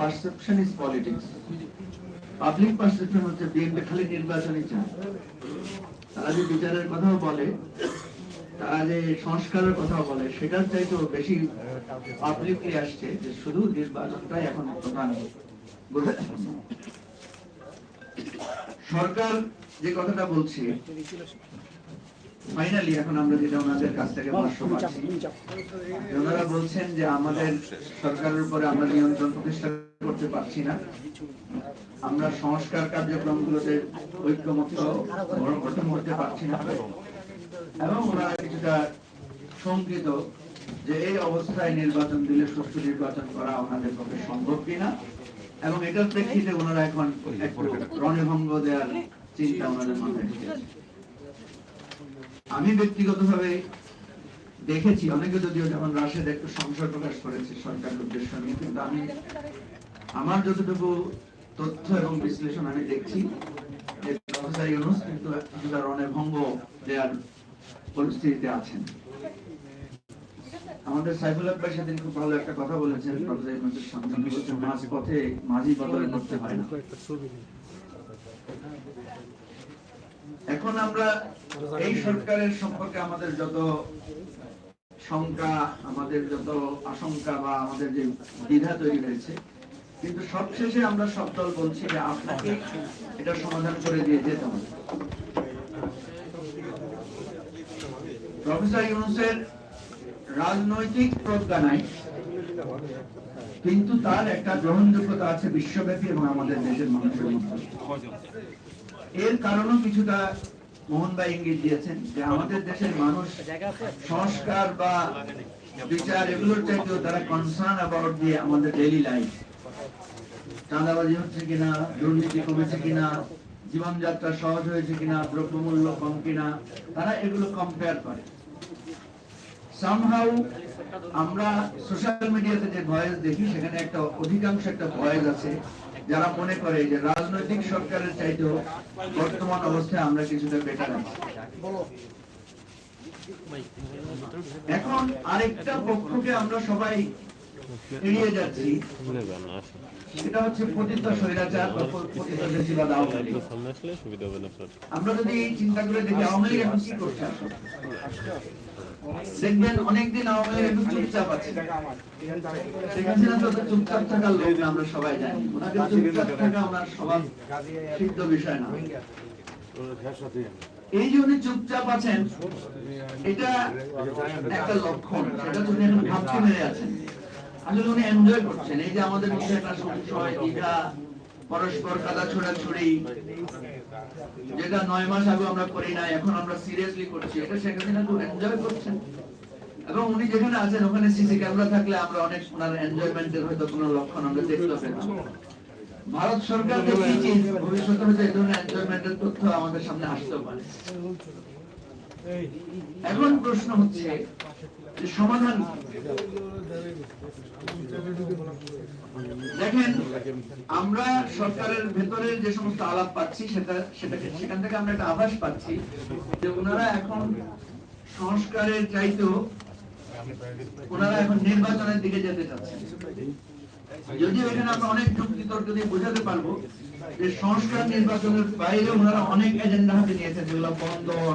Perception is politics public perception হচ্ছে BNP খালি নির্বাচনই চায়। তারা যে বিচারের কথাও বলে, তারা যে সংস্কারের কথাও বলে, সেটার চাইতেও বেশি পাবলিকলি আসছে যে শুধু নির্বাচনটাই এখন প্রধান সরকার যে কথাটা বলছে ফাইনালি এখন আমরা যেটা ওনাদের কাছ থেকে ভাষ্য পাচ্ছি ওনারা বলছেন যে আমাদের সরকারের উপরে আমরা নিয়ন্ত্রণ প্রতিষ্ঠা করতে পারছি না। আমরা সংস্কার কার্যক্রমগুলোতে ঐক্যমত্য গঠন করতে পারছি না। এবং ওনারা কিছুটা শঙ্কিত যে এই অবস্থায় নির্বাচন দিলে সুষ্ঠু নির্বাচন করা ওনাদের পক্ষে সম্ভব কিনা। এবং এটার প্রেক্ষিতে ওনারা এখন একটু রণভঙ্গ দেওয়ার চিন্তা ওনাদের মাথায় আমি ব্যক্তিগতভাবে দেখেছি অনেকে যদিও যেমন রাশেদ একটু সংশয় প্রকাশ করেছে সরকারের উদ্দেশ্য নিয়ে কিন্তু আমি আমার যতটুকু তথ্য এবং বিশ্লেষণ আমি দেখছি যে প্রফেসর ইউনুস কিন্তু কিছুটা রণভঙ্গ দেওয়ার পরিস্থিতিতে আছেন আমাদের সাইফুল ভাই সেদিন খুব ভালো একটা কথা বলেছেন প্রফেসর ইউনুসের সন্তান মাঝ পথে মাঝি বদল করতে হয় না এখন আমরা এই সরকারের সম্পর্কে আমাদের যত শঙ্কা, আমাদের যত আশঙ্কা বা আমাদের যে দ্বিধা তৈরি হয়েছে, কিন্তু সবশেষে আমরা সব দল বলছি যে আপনাকে এটা সমাধান করে দিয়ে যেতে প্রফেসর ইউনুসের রাজনৈতিক প্রজ্ঞা নাই কিন্তু তার একটা গ্রহণযোগ্যতা আছে বিশ্বব্যাপী এবং আমাদের দেশের মানুষের মধ্যে। এর কারণও কিছুটা মোহন ভাই ইঙ্গিত দিয়েছেন যে আমাদের দেশের মানুষ সংস্কার বা বিচার এগুলোর চাইতেও তারা কনসার্ন অ্যাবাউট দিয়ে আমাদের ডেইলি লাইফ চাঁদাবাজি হচ্ছে কিনা, দুর্নীতি কমেছে কিনা, জীবনযাত্রা সহজ হয়েছে কিনা, দ্রব্যমূল্য কম কিনা, তারা এগুলো কম্পেয়ার করে। সামহাউ আমরা সোশ্যাল মিডিয়াতে যে ভয়েস দেখি, সেখানে একটা অধিকাংশ একটা ভয়েস আছে যারা মনে করে যে রাজনৈতিক সরকারের চাইতেও বর্তমান অবস্থায় আমরা কিছুটা বেটার আছি। এখন আরেকটা পক্ষকে আমরা সবাই এড়িয়ে যাচ্ছি। সেটা হচ্ছে পতিত স্বৈরাচার আমরা যদি এই চিন্তা করে দেখি, আওয়ামী লীগ এখন কি করছে? দেখবেন অনেকদিন আওয়ামী লীগ চুপচাপ আছে। শেখ হাসিনা তো চুপচাপ থাকার লোক আমরা সবাই জানি। ওনাকে চুপচাপ থাকা ওনার স্বভাব সিদ্ধ বিষয় না। এই যে উনি চুপচাপ আছেন, এটা একটা লক্ষণ। সেটা উনি এখন ভাবতে মেরে আছেন। আসলে উনি এনজয় করছেন। এই যে আমাদের মধ্যে একটা সংশয় দ্বিধা পরস্পর কাদা ছোড়াছুড়ি যেটা নয় মাস আগে আমরা করি না এখন আমরা সিরিয়াসলি করছি। এটা শেখ হাসিনা খুব এনজয় করছেন। এবং উনি যেখানে আছেন, ওখানে সিসি ক্যামেরা থাকলে আমরা অনেক ওনার এনজয়মেন্টের হয়তো কোনো লক্ষণ আমরা দেখতে পেতাম ভারত সরকার ভবিষ্যতে হয়তো এই ধরনের এনজয়মেন্টের তথ্য আমাদের সামনে আসতেও পারে। এখন প্রশ্ন হচ্ছে সমাধান দেখেন, আমরা সরকারের ভেতরে যে সমস্ত আলাপ পাচ্ছি, সেটা, সেটাকে, সেখান থেকে আমরা একটা আভাস পাচ্ছি যে ওনারা এখন সংস্কারের চাইতেও ওনারা এখন নির্বাচনের দিকে যেতে চাচ্ছেন। যদিও এখানে আমরা অনেক যুক্তি তর্ক দিয়ে বোঝাতে পারব যে সংস্কার নির্বাচনের বাইরে ওনারা অনেক এজেন্ডা হাতে নিয়েছেন, যেগুলো বন্দর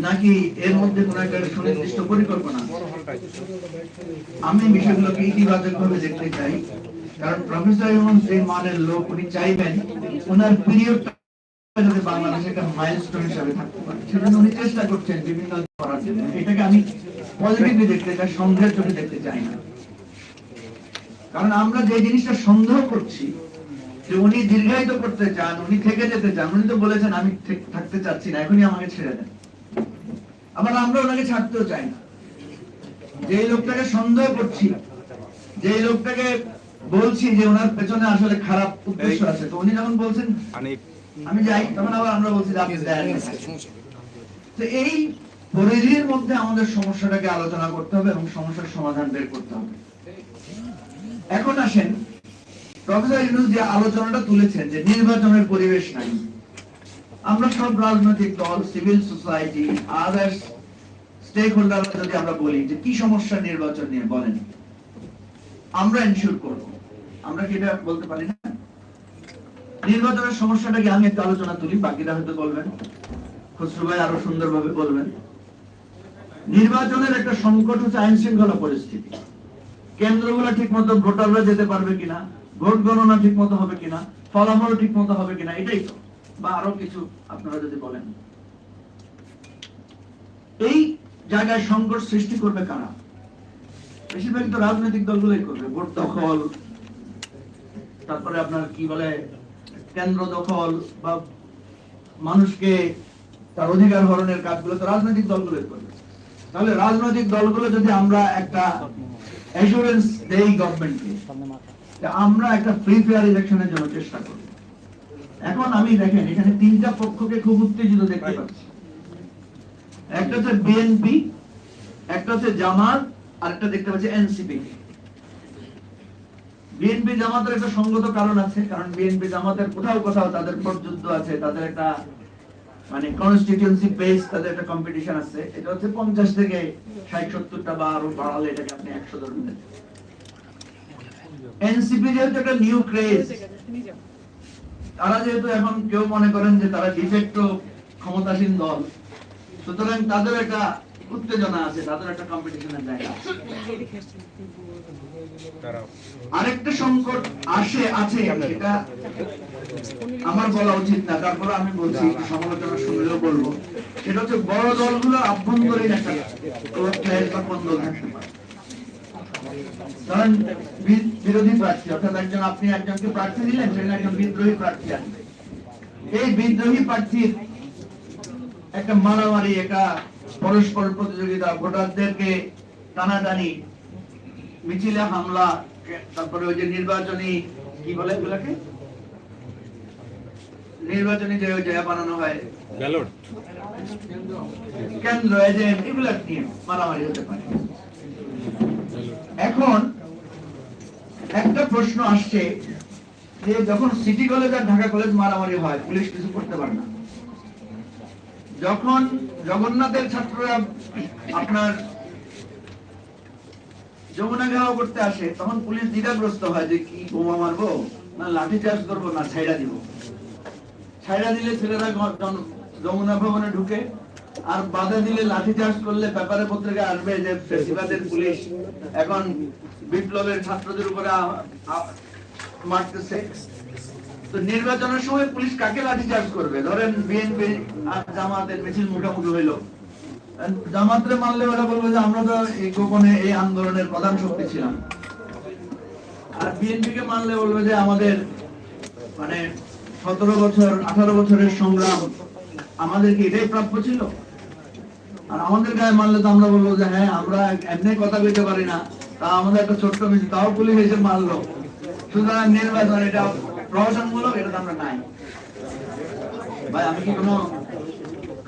নাকি এর মধ্যে কোন একটা সুনির্দিষ্ট পরিকল্পনা আমি বিষয়গুলোকে ইতিবাচক ভাবে দেখতে চাই। কারণ প্রফেসর ইউনুস যে মানের লোক উনি চাইবেন ওনার পিরিয়ডটা এটাকে আমি দেখতে চাই না। কারণ আমরা যে জিনিসটা সন্দেহ করছি, যে উনি দীর্ঘায়িত করতে চান, উনি থেকে যেতে চান, উনি তো বলেছেন, আমি থেকে- থাকতে চাচ্ছি না, এখনই আমাকে ছেড়ে দেন। আবার আমরা ওনাকে ছাড়তেও চাই না। যে লোকটাকে সন্দেহ করছি যে লোকটাকে বলছি যে ওনার পেছনে আসলে খারাপ উদ্দেশ্য আছে তো উনি যখন বলছেন আমি যাই তখন আবার আমরা বলছি তো এই পরিধির মধ্যে আমাদের সমস্যাটাকে আলোচনা করতে হবে এবং সমস্যার সমাধান বের করতে হবে। এখন আসেন প্রফেসর ইউনুস যে আলোচনাটা তুলেছেন যে নির্বাচনের পরিবেশ নাই। আমরা সব রাজনৈতিক দল civil society others stakeholder যদি আমরা বলি যে কি সমস্যা নির্বাচন নিয়ে বলেন, আমরা এনশিওর করব। আমরা কি এটা বলতে পারি না? নির্বাচনের সমস্যাটাকে আমি একটু আলোচনা তুলি, বাকিরা হয়তো বলবেন, খসরু ভাই আরও সুন্দরভাবে বলবেন। নির্বাচনের একটা সংকট হচ্ছে আইন শৃঙ্খলা পরিস্থিতি। কেন্দ্রগুলো ঠিক মতো ভোটাররা যেতে পারবে কিনা, ভোট গণনা ঠিক মতো হবে কিনা ফলাফল ঠিক মতো হবে কিনা, এটাই তো। বা আরও কিছু আপনারা যদি বলেন। এই জায়গায় সংকট সৃষ্টি করবে কারা? বেশিরভাগ তো রাজনৈতিক দলগুলোই করবে, ভোট দখল, তারপরে আপনার কি বলে, কেন্দ্র দখল বা মানুষকে তার অধিকার হরণের কাজগুলো তো রাজনৈতিক দলগুলোই করবে। তাহলে রাজনৈতিক দলগুলো যদি আমরা একটা অ্যাসুরেন্স দেই গভর্নমেন্টকে আমরা একটা ফ্রি ইলেকশনের জন্য চেষ্টা করব। এখন আমি দেখেন এখানে তিনটা পক্ষকে খুব উত্তেজিত দেখতে পাচ্ছি। একটা হচ্ছে বিএনপি একটা হচ্ছে জামাত আর একটা দেখতে পাচ্ছি এনসিপি বিএনপি জামাতের একটা সঙ্গত কারণ আছে কারণ বিএনপি জামাতের কোথাও কোথাও তাদের প্রযুদ্ধ আছে তাদের একটা মানে কনস্টিটিউন্সি বেস তাদের একটা কম্পিটিশন আছে। এটা হচ্ছে পঞ্চাশ থেকে ষাট সত্তরটা বা আরও বাড়ালে এটাকে আপনি একশো ধরবেন এনসিপি যেহেতু একটা নিউ ক্রেজ তারা যেহেতু এখন কেউ মনে করেন যে তারা ডিফেক্টো ক্ষমতাসীন দল, সুতরাং তাদের একটা উত্তেজনা আছে, তাদের একটা কম্পিটিশনের জায়গা আরেকটা সংকট আসে, আছে, সেটা আমার বলা উচিত না, তারপরে আমি বলছি সমালোচনা শুনলেও বলব। সেটা হচ্ছে বড় দলগুলো আভ্যন্তরীণ একটা থাকতে পারে। ধরেন বিরোধী প্রার্থী অর্থাৎ একজন আপনি একজনকে প্রার্থী দিলেন সেখানে একজন বিদ্রোহী প্রার্থী আসবে এই বিদ্রোহী প্রার্থীর একটা মারামারি একটা পরস্পর প্রতিযোগিতা ভোটারদেরকে টানাটানি মিছিলে হামলা তারপরে ওই যে নির্বাচনী কি বলে এগুলাকে? নির্বাচনী যে ওই জায়গা বানানো হয়। কেন্দ্র এজেন্ট এগুলা নিয়ে মারামারি হতে পারে। এখন একটা প্রশ্ন আসছে যে যখন সিটি কলেজ আর ঢাকা কলেজ মারামারি হয়, পুলিশ কিছু করতে পারে না। যখন জগন্নাথের ছাত্ররা আপনার যমুনা ঘাও করতে আসে, তখন পুলিশ দ্বিধাগ্রস্ত হয় যে কি বোমা মারবো, না লাঠি চার্জ করব, না ছাইড়া দিব। ছাইড়া দিলে ছেলেরা যমুনা ভবনে ঢুকে আর বাধা দিলে লাঠি চার্জ করলে পেপারে পত্রিকা আসবে যে ফেসিবাদের পুলিশ এখন বিপ্লবের ছাত্রদের উপরে মারতেছে। নির্বাচনের সময় পুলিশ কাকে লাঠি চার্জ করবে? ধরেন বিএনপি আর জামাতের মিছিল মুখোমুখি হইল। জামাতরে মানলে ওরা বলবে যে আমরা তো এই গোপনে এই আন্দোলনের প্রধান শক্তি ছিলাম। আর বিএনপি কে মানলে বলবে যে আমাদের মানে সতেরো বছর, আঠারো বছরের সংগ্রাম আমাদের কি এটাই প্রাপ্য ছিল? আর আমাদের গায়ে মারলে তো আমরা বলব যে হ্যাঁ আমরা এমনি কথা বলতে পারি না। তা আমাদের একটা ছোট্ট মিছিল তাও পুলিশ এসে মারলো। সুতরাং নির্বাচন এটা প্রহসনমূলক এটা তো আমরা নাই। ভাই আমি কি কোনো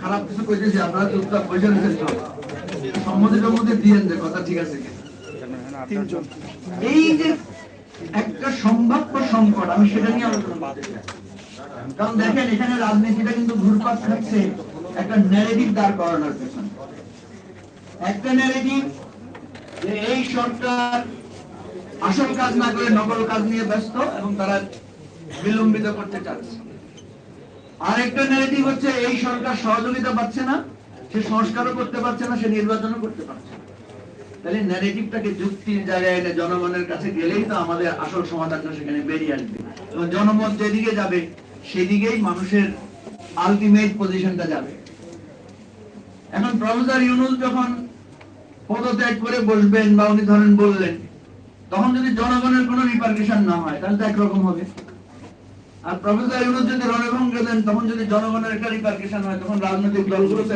খারাপ কিছু কইতেছি? আপনারা চুপচাপ বসে রয়েছেন সব। সম্মতি সম্মতি দিয়েন যে কথা ঠিক আছে এই যে একটা সম্ভাব্য সংকট আমি সেটা নিয়ে আলোচনা করতে চাই। কারণ দেখেন এখানে রাজনীতিটা কিন্তু ঘুরপাক খাচ্ছে একটা ন্যারেটিভ দাঁড় করানোর পেছনে। একটা ন্যারেটিভ যে এই সরকার আসল কাজ না করে নকল কাজ নিয়ে ব্যস্ত এবং তারা বিলম্বিত করতে চাচ্ছে। আরেকটা ন্যারেটিভ হচ্ছে এই সরকার সহযোগিতা পাচ্ছে না, সে সংস্কারও করতে পারছে না, সে নির্বাচনও করতে পারছে না। তাহলে ন্যারেটিভটাকে যুক্তির জায়গায় এনে জনগণের কাছে গেলেই তো আমাদের আসল সমাধানটা সেখানে বেরিয়ে আসবে। এবং জনমত যেদিকে যাবে, সেদিকেই মানুষের আলটিমেট পজিশনটা যাবে। এখন প্রফেসর ইউনুস যখন পদত্যাগ করে বসবেন বা উনি ধরেন বললেন, তখন যদি জনগণের কোনো রিপার্কেশন না হয়, তাহলে তো একরকম হবে। আর প্রফেসর যদি রণভঙ্গ দেন, তখন যদি জনগণের একটা রিপার্কেশন হয়, তখন রাজনৈতিক দলগুলো